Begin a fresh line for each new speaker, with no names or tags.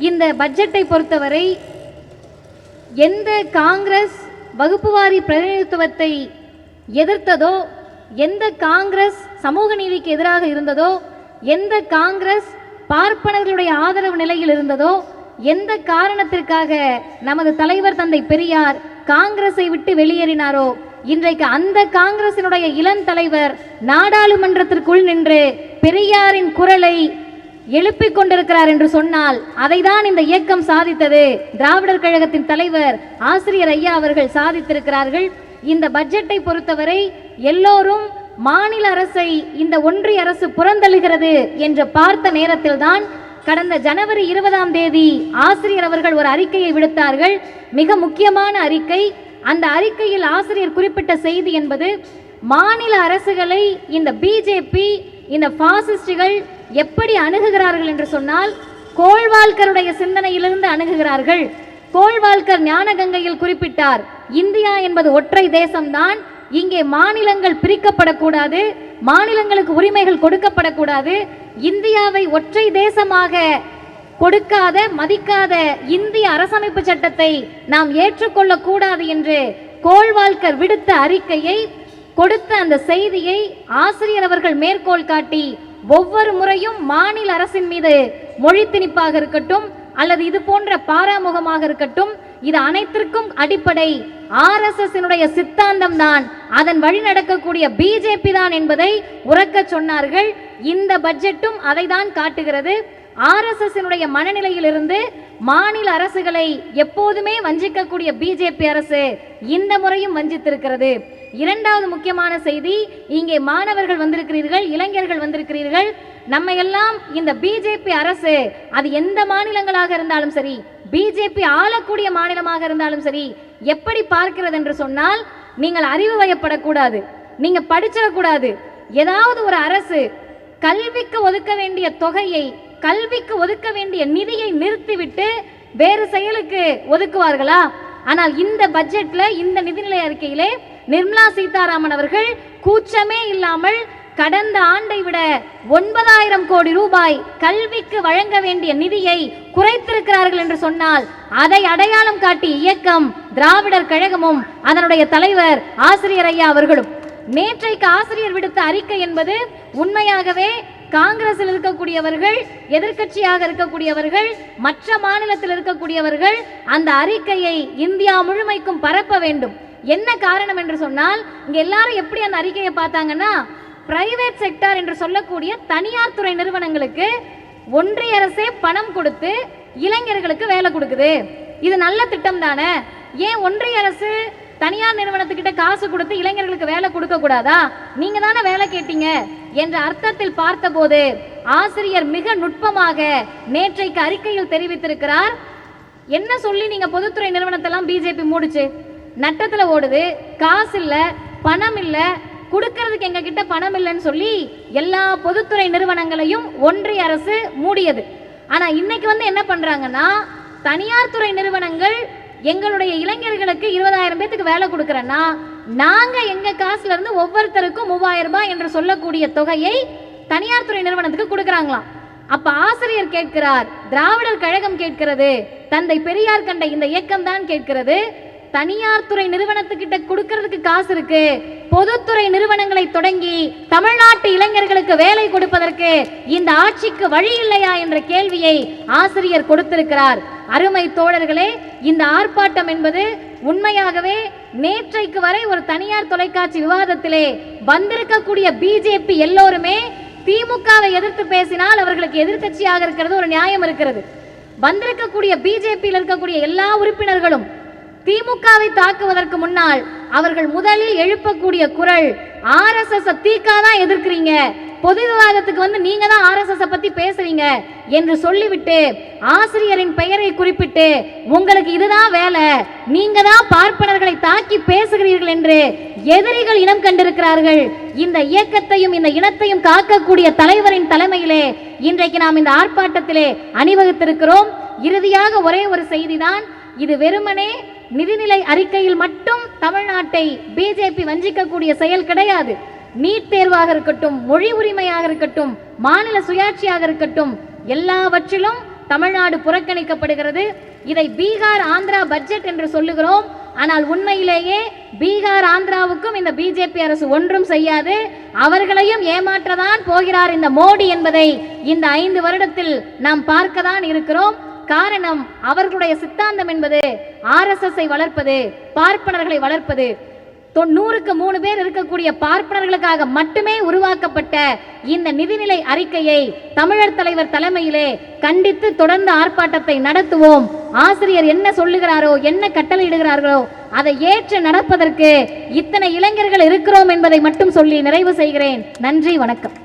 இந்த பட்ஜெட்டை பொறுத்தவரை எந்த காங்கிரஸ் வகுப்புவாரி பிரதிநிதித்துவத்தை எதிர்த்ததோ எந்த காங்கிரஸ் சமூக நீதிக்கு எதிராக இருந்ததோ எந்த காங்கிரஸ் பார்ப்பனர்களுடைய ஆதரவு நிலையில் இருந்ததோ எந்த காரணத்திற்காக நமது தலைவர் தந்தை பெரியார் காங்கிரஸை விட்டு வெளியேறினாரோ இன்றைக்கு அந்த காங்கிரசினுடைய இளம் தலைவர் நாடாளுமன்றத்திற்குள் நின்று பெரியாரின் குரலை எழுப்பிக் கொண்டிருக்கிறார் என்று சொன்னால் அதைதான் இந்த இயக்கம் சாதித்தது. திராவிடர் கழகத்தின் தலைவர் ஆசிரியர் ஐயா அவர்கள் சாதித்திருக்கிறார்கள். இந்த பட்ஜெட்டை பொறுத்தவரை எல்லோரும் மாநில அரசை இந்த ஒன்றிய அரசு புறந்தள்ளுகிறது என்று பார்த்த நேரத்தில்தான் கடந்த ஜனவரி இருபதாம் தேதி ஆசிரியர் அவர்கள் ஒரு அறிக்கையை விடுத்தார்கள். மிக முக்கியமான அறிக்கை. அந்த அறிக்கையில் ஆசிரியர் குறிப்பிட்ட செய்தி என்பது மாநில அரசுகளை இந்த பிஜேபி இந்த பாசிஸ்டுகள் எப்படி அணுகுகிறார்கள் என்று சொன்னால் கோள்வாழ்கருடைய சிந்தனையிலிருந்து அணுகுகிறார்கள். கோள்வாழ்கர் ஞானகங்கையில் குறிப்பிட்டார் இந்தியா என்பது ஒற்றை தேசம்தான் இங்கே மாநிலங்கள் பிரிக்கப்படக்கூடாது மாநிலங்களுக்கு உரிமைகள் கொடுக்கப்படக்கூடாது இந்தியாவை ஒற்றை தேசமாக கொடுக்காத மதிக்காத இந்திய அரசமைப்பு சட்டத்தை நாம் ஏற்றுக்கொள்ளக்கூடாது என்று கோள்வாழ்கர் விடுத்த அறிக்கையை கொடுத்த அந்த செய்தியை ஆசிரியர் அவர்கள் மேற்கோள் காட்டி ஒவ்வொரு முறையும் மாநில அரசின் மீது மொழி திணிப்பாக இருக்கட்டும் அல்லது இது போன்ற பாராமுகமாக இருக்கட்டும் இது அனைத்திற்கும் அடிப்படை. ஆர்எஸ்எஸ் சித்தாந்தம் தான் அதன் வழி நடக்கக்கூடிய பிஜேபி தான் என்பதை உறக்க சொன்னார்கள். இந்த பட்ஜெட்டும் அதை தான் காட்டுகிறது. ஆர்எஸ்எஸ்னுடைய மனநிலையிலிருந்து மாநில அரசுகளை எப்போதுமே வஞ்சிக்கக்கூடிய பிஜேபி அரசு இந்த முறையும் வஞ்சித்திருக்கிறது. இரண்டாவது முக்கியமான செய்தி இங்கே மாணவர்கள் வந்திருக்கிறீர்கள் இளைஞர்கள் வந்திருக்கிறீர்கள். நம்ம எல்லாம் இந்த பிஜேபி அரசு அது எந்த மாநிலங்களாக இருந்தாலும் சரி பிஜேபி ஆளக்கூடிய மாநிலமாக இருந்தாலும் சரி எப்படி பார்க்கிறது என்று சொன்னால் நீங்கள் அறிவு வயப்படக்கூடாது நீங்க படிச்சிடக்கூடாது. ஏதாவது ஒரு அரசு கல்விக்கு ஒதுக்க வேண்டிய தொகையை கல்விக்கு ஒதுக்க வேண்டிய நிதியை நிறுத்திவிட்டு வேறு செயலுக்கு ஒதுக்குவார்களா? ஆனால் இந்த பட்ஜெட்ல இந்த நிதிநிலை அறிக்கையிலே நிர்மலா சீதாராமன் அவர்கள் கூச்சமே இல்லாமல் கடந்த ஆண்டை விட ஒன்பதாயிரம் கோடி ரூபாய் கல்விக்கு வழங்க வேண்டிய நிதியை குறைத்திருக்கிறார்கள் என்று சொன்னால் அதை அடையாளம் காட்டி இயக்கம் திராவிடர் கழகமும் அதனுடைய தலைவர் ஆசிரியர் ஐயா அவர்களும். நேற்றைக்கு ஆசிரியர் விடுத்த அறிக்கை என்பது உண்மையாகவே காங்கிரஸில் இருக்கக்கூடியவர்கள் எதிர்க்கட்சியாக இருக்கக்கூடியவர்கள் மற்ற மாநிலத்தில் இருக்கக்கூடியவர்கள் அந்த அறிக்கையை இந்தியா முழுமைக்கும் பரப்ப வேண்டும். என்ன காரணம் என்று சொன்னால் இங்க எல்லாரும் எப்படி அந்த அறிக்கையை பார்த்தாங்கன்னா பிரைவேட் செக்டார் என்று சொல்லக்கூடிய தனியார் துறை நிறுவனங்களுக்கு ஒன்றிய அரசே பணம் கொடுத்து இளைஞர்களுக்கு வேலை கொடுக்குது. இது நல்ல திட்டம் தானே? ஏன் ஒன்றிய அரசு தனியார் நிறுவனத்துக்கிட்ட காசு கொடுத்து இளைஞர்களுக்கு வேலை கொடுக்க கூடாதா நீங்க தானே வேலை கேட்டீங்க. என்ற அர்த்தத்தில் பார்த்தபோது ஆசிரியர் மிக நுட்பமாக நேற்றைக்கு அறிக்கையில் தெரிவித்திருக்கிறார். என்ன சொல்லி நீங்க பொதுத்துறை நிறுவனத்தெல்லாம் பிஜேபி மூடுச்சு? நட்டத்துல ஓடுது காசு இல்ல பணம் இல்ல கொடுக்கறதுக்கு எங்க கிட்ட பணம் இல்லைன்னு சொல்லி எல்லா பொதுத்துறை நிறுவனங்களையும் ஒன்றிய அரசு மூடியது. ஆனா இன்னைக்கு வந்து என்ன பண்றாங்கன்னா தனியார் துறை நிறுவனங்கள் எங்களுடைய இளைஞர்களுக்கு இருபதாயிரம் பேத்துக்கு வேலை கொடுக்குறேன்னா நாங்க எங்க காசுல இருந்து ஒவ்வொருத்தருக்கும் மூவாயிரம் ரூபாய் என்று சொல்லக்கூடிய தொகையை தனியார் துறை நிறுவனத்துக்கு கொடுக்குறாங்களாம். அப்ப ஆசிரியர் கேட்கிறார் திராவிடர் கழகம் கேட்கிறது தந்தை பெரியார் கண்ட இந்த இயக்கம் தான் கேட்கிறது. தனியார் துறை நிறுவனத்துக்கிட்ட கொடுக்கறதுக்கு காசு இருக்கு. பொதுத்துறை நிறுவனங்களை தொடங்கி தமிழ்நாட்டு இளைஞர்களுக்கு வேலை கொடுப்பதற்கு இந்த ஆட்சிக்கு வழி இல்லையா என்ற கேள்வியை ஆசிரியர் கொடுத்திருக்கிறார். அருமை தோழர்களே இந்த ஆர்ப்பாட்டம் என்பது உண்மையாகவே நேற்றைக்கு வரை ஒரு தனியார் தொலைக்காட்சி விவாதத்திலே வந்திருக்கக்கூடிய பிஜேபி எல்லோருமே திமுகவை எதிர்த்து பேசினால் அவர்களுக்கு எதிர்க்கட்சியாக இருக்கிறது ஒரு நியாயம் இருக்கிறது. வந்திருக்கக்கூடிய பிஜேபியில் இருக்கக்கூடிய எல்லா உறுப்பினர்களும் திமுகவை தாக்குவதற்கு முன்னால் அவர்கள் முதலில் எழுப்பக்கூடிய குரல் ஆர்எஸ்எஸை தீக்கா தான் எதிர்க்கிறீங்க. பொது விவாதத்துக்கு வந்து நீங்க தான் ஆர்எஸ்எஸ் பத்தி பேசுறீங்க என்று சொல்லிவிட்டு ஆசிரியரின் பெயரை குறிப்பிட்டு உங்களுக்கு இதுதான் வேலை. நீங்க தான் பார்ப்பனர்களை தாக்கி பேசுகிறீர்கள் என்று எதிரிகள் இனம் கண்டிருக்கிறார்கள். இந்த இயக்கத்தையும் இந்த இனத்தையும் காக்கக்கூடிய தலைவரின் தலைமையிலே இன்றைக்கு நாம் இந்த ஆர்ப்பாட்டத்திலே அணிவகுத்திருக்கிறோம். இறுதியாக ஒரே ஒரு செய்திதான். இது வெறுமனே நிதிநிலை அறிக்கையில் மட்டும் தமிழ்நாட்டை பிஜேபி வஞ்சிக்கக்கூடிய செயல் கிடையாது. நீட் தேர்வாக இருக்கட்டும் மொழி உரிமையாக இருக்கட்டும் மாநில சுயாட்சியாக இருக்கட்டும் எல்லாவற்றிலும் தமிழ்நாடு புறக்கணிக்கப்படுகிறது. இதை பீகார் ஆந்திரா பட்ஜெட் என்று சொல்லுகிறோம். ஆனால் உண்மையிலேயே பீகார் ஆந்திராவுக்கும் இந்த பிஜேபி அரசு ஒன்றும் செய்யாது. அவர்களையும் ஏமாற்றதான் போகிறார் இந்த மோடி என்பதை இந்த ஐந்து வருடத்தில் நாம் பார்க்கதான் இருக்கிறோம். காரணம் அவர்களுடைய சித்தாந்தம் என்பது ஆர்எஸ்எஸ்ஐ வளர்ப்பது பார்ப்பனர்களை வளர்ப்பது தொண்ணூறுக்கு மூணு பேர் இருக்கக்கூடிய பார்ப்பனர்களுக்காக மட்டுமே உருவாக்கப்பட்ட இந்த நிதிநிலை அறிக்கையை தமிழர் தலைவர் தலைமையிலே கண்டித்து தொடர்ந்து ஆர்ப்பாட்டத்தை நடத்துவோம். ஆசிரியர் என்ன சொல்லுகிறாரோ என்ன கட்டளையிடுகிறார்களோ அதை ஏற்று நடப்பதற்கு இத்தனை இளைஞர்கள் இருக்கிறோம் என்பதை மட்டும் சொல்லி நிறைவு செய்கிறேன். நன்றி வணக்கம்.